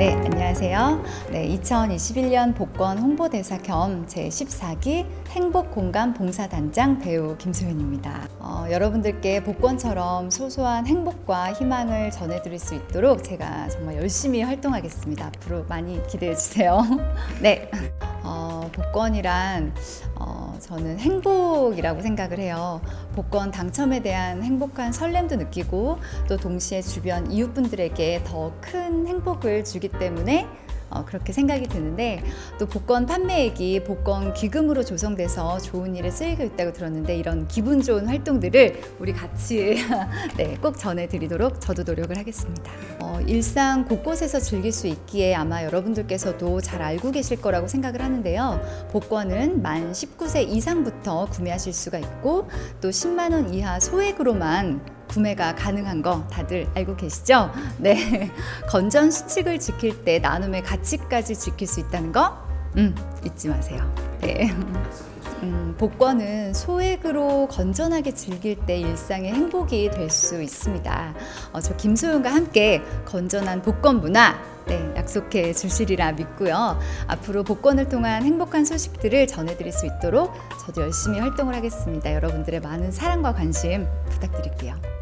안녕하세요. 네, 2021년 복권 홍보대사 겸 제14기 행복공간 봉사단장 배우 김소연입니다. 어, 여러분들께 복권처럼 소소한 행복과 희망을 전해드릴 수 있도록 제가 정말 열심히 활동하겠습니다. 앞으로 많이 기대해 주세요. 네. 어, 복권이란 어, 저는 행복이라고 생각을 해요. 복권 당첨에 대한 행복한 설렘도 느끼고 또 동시에 주변 이웃분들에게 더 큰 행복을 주기 때문에 어, 그렇게 생각이 드는데 또 복권 판매액이 복권 기금으로 조성돼서 좋은 일에 쓰이고 있다고 들었는데 이런 기분 좋은 활동들을 우리 같이 네, 꼭 전해드리도록 저도 노력을 하겠습니다. 어, 일상 곳곳에서 즐길 수 있기에 아마 여러분들께서도 잘 알고 계실 거라고 생각을 하는데요. 복권은 만 19세 이상부터 구매하실 수가 있고 또 10만 원 이하 소액으로만 구매가 가능한 거 다들 알고 계시죠? 네. 건전 수칙을 지킬 때 나눔의 가치까지 지킬 수 있다는 거? 음, 잊지 마세요. 네. 음, 복권은 소액으로 건전하게 즐길 때 일상의 행복이 될 수 있습니다. 어, 저 김소연과 함께 건전한 복권 문화 네, 약속해 주시리라 믿고요. 앞으로 복권을 통한 행복한 소식들을 전해드릴 수 있도록 저도 열심히 활동을 하겠습니다. 여러분들의 많은 사랑과 관심 부탁드릴게요.